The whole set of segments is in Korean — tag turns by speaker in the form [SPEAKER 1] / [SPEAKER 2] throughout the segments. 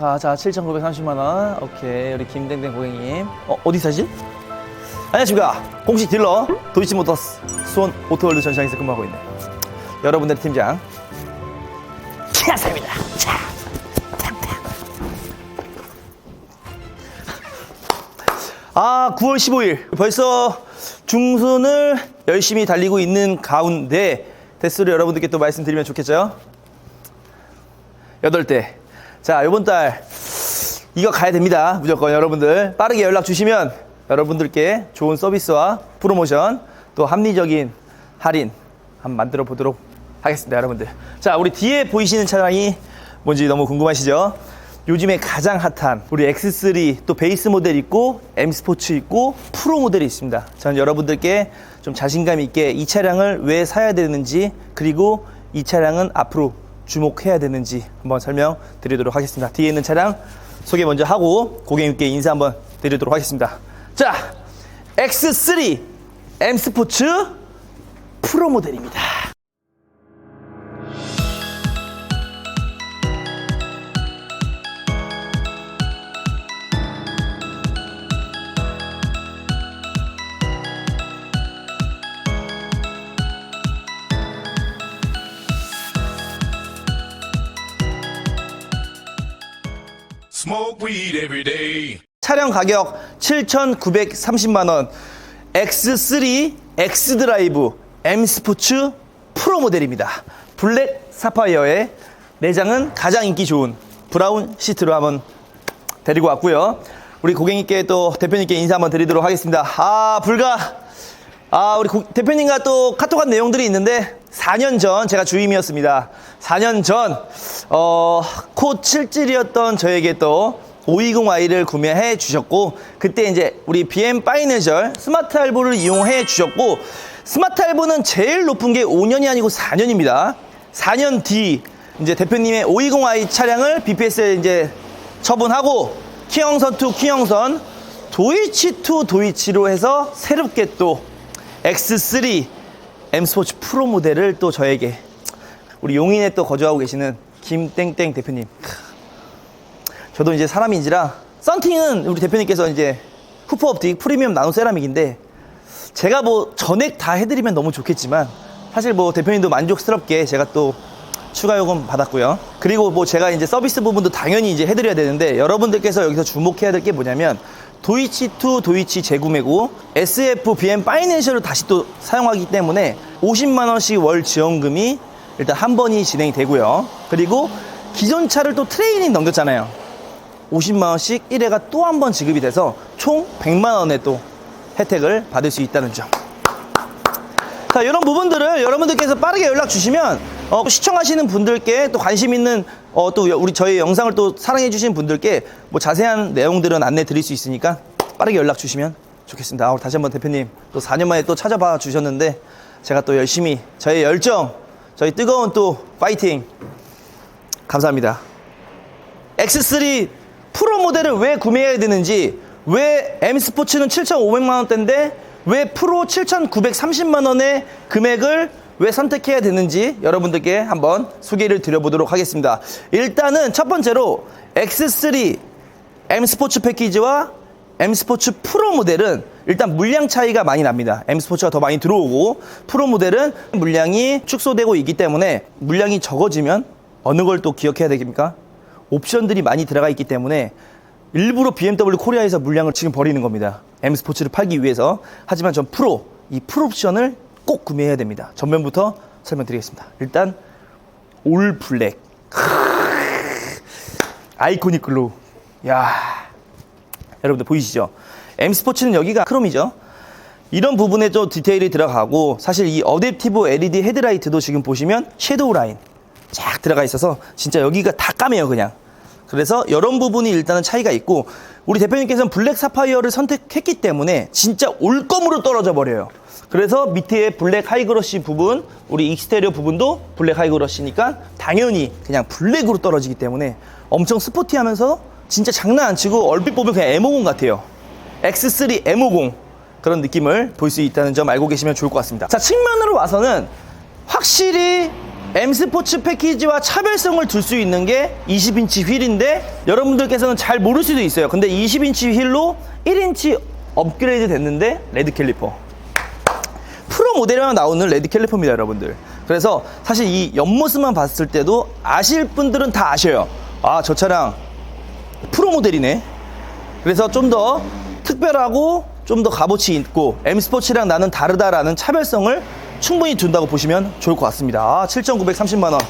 [SPEAKER 1] 자, 자, 7,930만원. 오케이. 우리 김땡땡 고객님. 어, 어디 사실? 안녕하십니까. 공식 딜러, 도이치모터스 수원 오토월드 전시장에서 근무하고 있는 여러분들의 팀장. 키아사입니다. 자, 아, 9월 15일. 벌써 중순을 열심히 달리고 있는 가운데 대수를 여러분들께 또 말씀드리면 좋겠죠? 여덟 대. 자, 요번 달 이거 가야 됩니다. 무조건 여러분들 빠르게 연락 주시면 여러분들께 좋은 서비스와 프로모션 또 합리적인 할인 한번 만들어 보도록 하겠습니다, 여러분들. 자, 우리 뒤에 보이시는 차량이 뭔지 너무 궁금하시죠? 요즘에 가장 핫한 우리 X3 또 베이스 모델 있고 M 스포츠 있고 프로 모델이 있습니다. 저는 여러분들께 좀 자신감 있게 이 차량을 왜 사야 되는지 그리고 이 차량은 앞으로 주목해야 되는지 한번 설명드리도록 하겠습니다. 뒤에 있는 차량 소개 먼저 하고 고객님께 인사 한번 드리도록 하겠습니다. 자, X3 M 스포츠 프로 모델입니다.
[SPEAKER 2] Smoke weed every day.
[SPEAKER 1] 차량 가격 7,930만 원. X3 X 드라이브 M 스포츠 프로 모델입니다. 블랙 사파이어의 내장은 가장 인기 좋은 브라운 시트로 한번 데리고 왔고요. 우리 고객님께 또 대표님께 인사 한번 드리도록 하겠습니다. 아, 불가 아, 우리 고- 대표님과 또 카톡한 내용들이 있는데 4년 전 제가 주임이었습니다. 4년 전 어, 코 칠질이었던 저에게 또 520i를 구매해 주셨고 그때 이제 우리 BM 파이내셜 스마트 할부를 이용해 주셨고 스마트 할부는 제일 높은 게 5년이 아니고 4년입니다. 4년 뒤 이제 대표님의 520i 차량을 BPS에 이제 처분하고 키형선 투 키형선 도이치 투 도이치로 해서 새롭게 또 X3 M 스포츠 프로 모델을 또 저에게 우리 용인에 또 거주하고 계시는 김땡땡 대표님. 크. 저도 이제 사람인지라 썬팅은 우리 대표님께서 이제 후퍼 옵틱 프리미엄 나노 세라믹인데 제가 뭐 전액 다 해드리면 너무 좋겠지만 사실 뭐 대표님도 만족스럽게 제가 또 추가 요금 받았고요. 그리고 뭐 제가 이제 서비스 부분도 당연히 이제 해드려야 되는데 여러분들께서 여기서 주목해야 될 게 뭐냐면 도이치 투 도이치 재구매고 SF BM 파이낸셜을 다시 또 사용하기 때문에 50만 원씩 월 지원금이 일단 한 번이 진행이 되고요. 그리고 기존 차를 또 트레이닝 넘겼잖아요. 50만 원씩 1회가 또 한 번 지급이 돼서 총 100만 원의 또 혜택을 받을 수 있다는 점. 자, 이런 부분들을 여러분들께서 빠르게 연락 주시면 어, 시청하시는 분들께 또 관심 있는 어, 또 우리 저희 영상을 또 사랑해 주신 분들께 뭐 자세한 내용들은 안내 드릴 수 있으니까 빠르게 연락 주시면 좋겠습니다. 아, 다시 한번 대표님 또 4년 만에 또 찾아봐 주셨는데 제가 또 열심히 저의 열정, 저희 뜨거운 또 파이팅 감사합니다. X3 프로 모델을 왜 구매해야 되는지, 왜 M 스포츠는 7,500만 원대인데 왜 프로 7,930만 원의 금액을 왜 선택해야 되는지 여러분들께 한번 소개를 드려보도록 하겠습니다. 일단은 첫 번째로 X3 M 스포츠 패키지와 M 스포츠 프로 모델은 일단 물량 차이가 많이 납니다. M 스포츠가 더 많이 들어오고 프로 모델은 물량이 축소되고 있기 때문에 물량이 적어지면 어느 걸 또 기억해야 되겠습니까? 옵션들이 많이 들어가 있기 때문에 일부러 BMW 코리아에서 물량을 지금 버리는 겁니다. M 스포츠를 팔기 위해서. 하지만 전 프로, 이풀 옵션을 꼭 구매해야 됩니다. 전면부터 설명드리겠습니다. 일단 올 블랙. 아이코닉 글로우. 야 여러분들 보이시죠? M 스포츠는 여기가 크롬이죠. 이런 부분에 좀 디테일이 들어가고 사실 이 어댑티브 LED 헤드라이트도 지금 보시면 섀도우 라인 쫙 들어가 있어서 진짜 여기가 다 까매요 그냥. 그래서 이런 부분이 일단은 차이가 있고 우리 대표님께서는 블랙 사파이어를 선택했기 때문에 진짜 올검으로 떨어져 버려요. 그래서 밑에 블랙 하이그러시 부분, 우리 익스테리어 부분도 블랙 하이그러시니까 당연히 그냥 블랙으로 떨어지기 때문에 엄청 스포티하면서 진짜 장난 안 치고 얼핏 보면 그냥 M50 같아요. X3 M50 그런 느낌을 볼 수 있다는 점 알고 계시면 좋을 것 같습니다. 자, 측면으로 와서는 확실히 M 스포츠 패키지와 차별성을 둘 수 있는 게 20인치 휠인데 여러분들께서는 잘 모를 수도 있어요. 근데 20인치 휠로 1인치 업그레이드 됐는데 레드 캘리퍼. 프로 모델에만 나오는 레드 캘리퍼입니다, 여러분들. 그래서 사실 이 옆모습만 봤을 때도 아실 분들은 다 아셔요. 아, 저 차량 프로 모델이네. 그래서 좀 더 특별하고 좀 더 값어치 있고 M 스포츠랑 나는 다르다라는 차별성을 충분히 둔다고 보시면 좋을 것 같습니다. 아, 7,930만 원.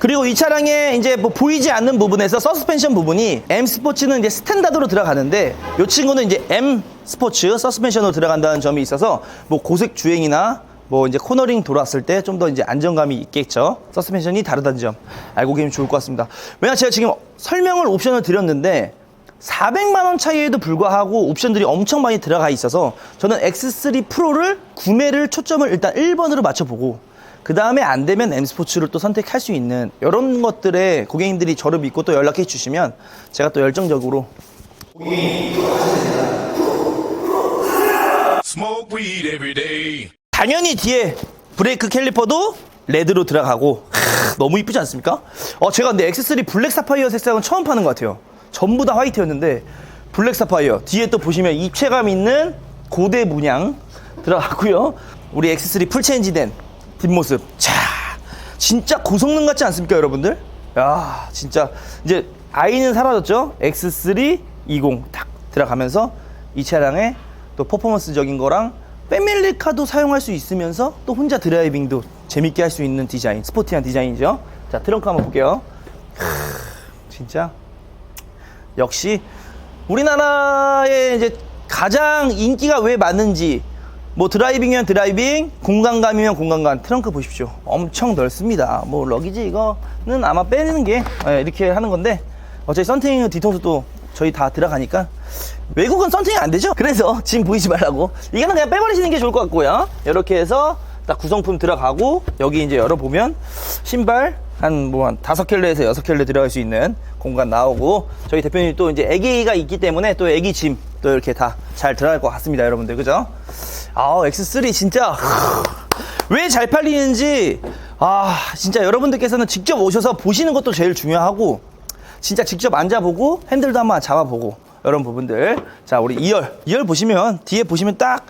[SPEAKER 1] 그리고 이 차량에 이제 뭐 보이지 않는 부분에서 서스펜션 부분이 M 스포츠는 이제 스탠다드로 들어가는데 이 친구는 이제 M 스포츠 서스펜션으로 들어간다는 점이 있어서 뭐 고색 주행이나 뭐 이제 코너링 돌았을 때 좀 더 이제 안정감이 있겠죠. 서스펜션이 다르다는 점 알고 계시면 좋을 것 같습니다. 왜냐 제가 지금 설명을 옵션을 드렸는데 400만 원 차이에도 불구하고 옵션들이 엄청 많이 들어가 있어서 저는 X3 프로를 구매를 초점을 일단 1번으로 맞춰보고 그 다음에 안 되면 M 스포츠를 또 선택할 수 있는 이런 것들에 고객님들이 저를 믿고 또 연락해 주시면 제가 또 열정적으로. 당연히 뒤에 브레이크 캘리퍼도 레드로 들어가고 하, 너무 이쁘지 않습니까? 어 제가 근데 X3 블랙 사파이어 색상은 처음 파는 것 같아요. 전부 다 화이트였는데 블랙 사파이어 뒤에 또 보시면 입체감 있는 고대 문양 들어갔고요. 우리 X3 풀체인지된 뒷모습. 자, 진짜 고성능 같지 않습니까, 여러분들? 야, 진짜 이제 아이는 사라졌죠. X3 20 딱 들어가면서 이 차량의 또 퍼포먼스적인 거랑 패밀리카도 사용할 수 있으면서 또 혼자 드라이빙도 재밌게 할 수 있는 디자인, 스포티한 디자인이죠. 자, 트렁크 한번 볼게요. 크, 진짜 역시 우리나라에 이제 가장 인기가 왜 많은지 뭐 드라이빙이면 드라이빙, 공간감이면 공간감, 트렁크 보십시오. 엄청 넓습니다. 뭐 러기지 이거는 아마 빼는 게 예, 이렇게 하는 건데 어차피 썬팅 뒤통수 또 저희 다 들어가니까 외국은 썬팅이 안 되죠. 그래서 짐 보이지 말라고 이거는 그냥 빼버리시는 게 좋을 것 같고요. 이렇게 해서 딱 구성품 들어가고 여기 이제 열어보면 신발 한 뭐 한 다섯 켤레에서 여섯 켤레 들어갈 수 있는 공간 나오고 저희 대표님 또 이제 애기가 있기 때문에 또 애기 짐 또 이렇게 다 잘 들어갈 것 같습니다 여러분들. 그죠? 아 X3 진짜. 왜 잘 팔리는지. 아 진짜 여러분들께서는 직접 오셔서 보시는 것도 제일 중요하고 진짜 직접 앉아보고 핸들도 한번 잡아보고 이런 부분들. 자 우리 2열. 2열 보시면 뒤에 보시면 딱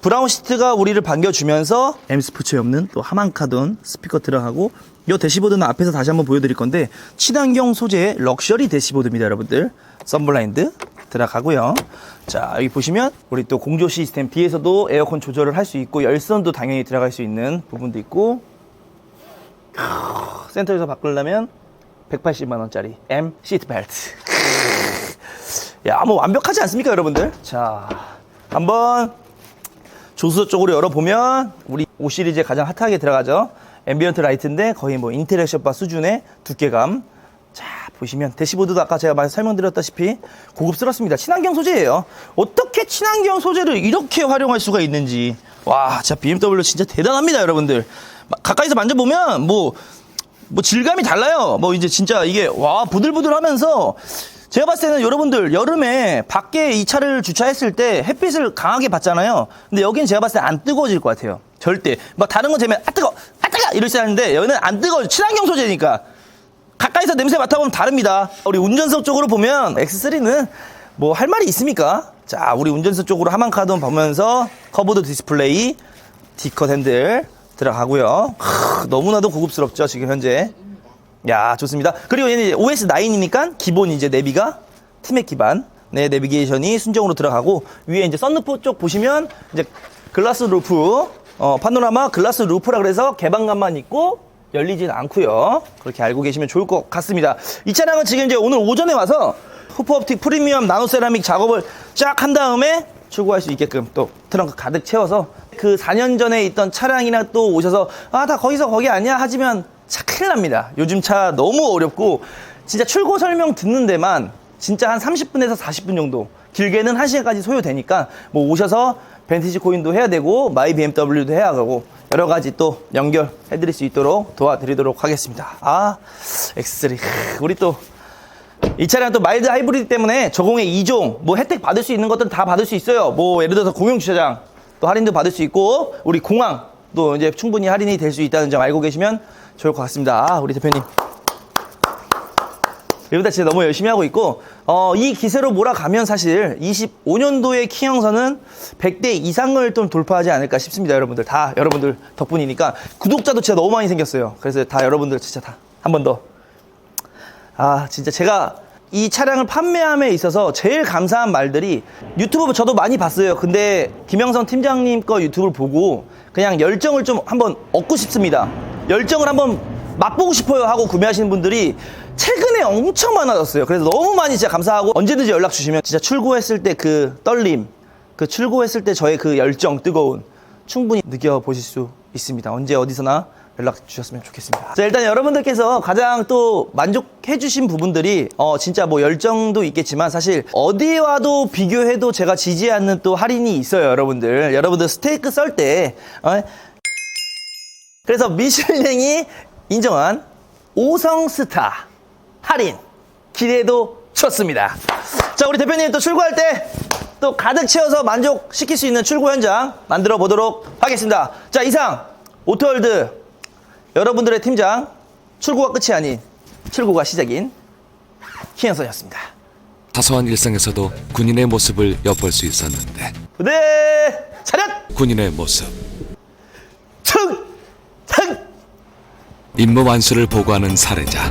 [SPEAKER 1] 브라운 시트가 우리를 반겨주면서 M 스포츠에 없는 또 하만카돈 스피커 들어가고 이 대시보드는 앞에서 다시 한번 보여드릴 건데 친환경 소재의 럭셔리 대시보드입니다 여러분들. 썬블라인드 들어가고요. 자 여기 보시면 우리 또 공조 시스템 뒤에서도 에어컨 조절을 할 수 있고 열선도 당연히 들어갈 수 있는 부분도 있고. 센터에서 바꾸려면 180만 원짜리 M 시트 벨트. 야, 뭐 완벽하지 않습니까, 여러분들? 자, 한번 조수석 쪽으로 열어보면 우리 5 시리즈에 가장 핫하게 들어가죠. 앰비언트 라이트인데 거의 뭐 셔바 수준의 두께감. 자, 보시면 대시보드도 아까 제가 말 설명드렸다시피 고급스럽습니다. 친환경 소재예요. 어떻게 친환경 소재를 이렇게 활용할 수가 있는지. 와, 진짜 BMW 진짜 대단합니다, 여러분들. 막 가까이서 만져보면 뭐 뭐 질감이 달라요. 뭐 이제 진짜 이게 와 부들부들 하면서 제가 봤을 때는 여러분들 여름에 밖에 이 차를 주차했을 때 햇빛을 강하게 받잖아요. 근데 여기는 제가 봤을 때 안 뜨거워질 것 같아요. 절대. 막 다른 거 재면 아 뜨거, 아 뜨거 이럴 줄 알았는데 여기는 안 뜨거워. 친환경 소재니까 가까이서 냄새 맡아보면 다릅니다. 우리 운전석 쪽으로 보면 X3는 뭐 할 말이 있습니까? 자, 우리 운전석 쪽으로 하만 카돈 보면서 커브드 디스플레이, 디컷 핸들 들어가고요. 크, 너무나도 고급스럽죠, 지금 현재. 야, 좋습니다. 그리고 얘는 OS 9이니까 기본 이제 내비가 티맥 기반. 네, 내비게이션이 순정으로 들어가고 위에 이제 썬루프 쪽 보시면 이제 글라스 루프, 어, 파노라마 글라스 루프라 그래서 개방감만 있고 열리진 않고요. 그렇게 알고 계시면 좋을 것 같습니다. 이 차량은 지금 이제 오늘 오전에 와서 후퍼옵틱 프리미엄 나노 세라믹 작업을 쫙 한 다음에 출고할 수 있게끔 또 트렁크 가득 채워서 그 4년 전에 있던 차량이나 또 오셔서 아 다 거기서 거기 아니야 하지만 차 큰일 납니다. 요즘 차 너무 어렵고 진짜 출고 설명 듣는 데만 진짜 한 30분에서 40분 정도 길게는 1시간까지 소요되니까 뭐 오셔서 벤티지 코인도 해야 되고 마이 BMW도 해야 하고 여러 가지 또 연결해 드릴 수 있도록 도와드리도록 하겠습니다. 아 X3 우리 또 이 차량 또 마일드 하이브리드 때문에 저공해 2종 뭐 혜택 받을 수 있는 것들 다 받을 수 있어요. 뭐 예를 들어서 공용 주차장 또 할인도 받을 수 있고 우리 공항 또 이제 충분히 할인이 될 수 있다는 점 알고 계시면 좋을 것 같습니다. 아, 우리 대표님. 여러분들 진짜 너무 열심히 하고 있고 어, 이 기세로 몰아가면 사실 25년도의 키형선은 100대 이상을 좀 돌파하지 않을까 싶습니다 여러분들. 다 여러분들 덕분이니까. 구독자도 진짜 너무 많이 생겼어요. 그래서 다 여러분들 진짜 다 한 번 더. 아 진짜 제가 이 차량을 판매함에 있어서 제일 감사한 말들이 유튜브 저도 많이 봤어요. 근데 김영선 팀장님 거 유튜브를 보고 그냥 열정을 좀 한번 얻고 싶습니다 열정을 한번 맛보고 싶어요 하고 구매하시는 분들이 최근에 엄청 많아졌어요 그래서 너무 많이 진짜 감사하고 언제든지 연락 주시면 진짜 출고했을 때 그 떨림 그 출고했을 때 저의 그 열정 뜨거운 충분히 느껴보실 수 있습니다 언제 어디서나 연락 주셨으면 좋겠습니다. 자, 일단 여러분들께서 가장 또 만족해 주신 부분들이 어 진짜 뭐 열정도 있겠지만 사실 어디 와도 비교해도 제가 지지 않는 또 할인이 있어요, 여러분들. 여러분들 스테이크 썰때 어? 그래서 미슐랭이 인정한 오성 스타 할인 기대도 좋습니다. 자, 우리 대표님 또 출고할 때 또 가득 채워서 만족시킬 수 있는 출고 현장 만들어 보도록 하겠습니다. 자, 이상 오토월드 여러분들의 팀장 출고가 끝이 아닌 출고가 시작인 키현선이었습니다.
[SPEAKER 3] 사소한 일상에서도 군인의 모습을 엿볼 수 있었는데
[SPEAKER 1] 부대 차렷
[SPEAKER 3] 군인의 모습 임무 완수를 보고하는 사례자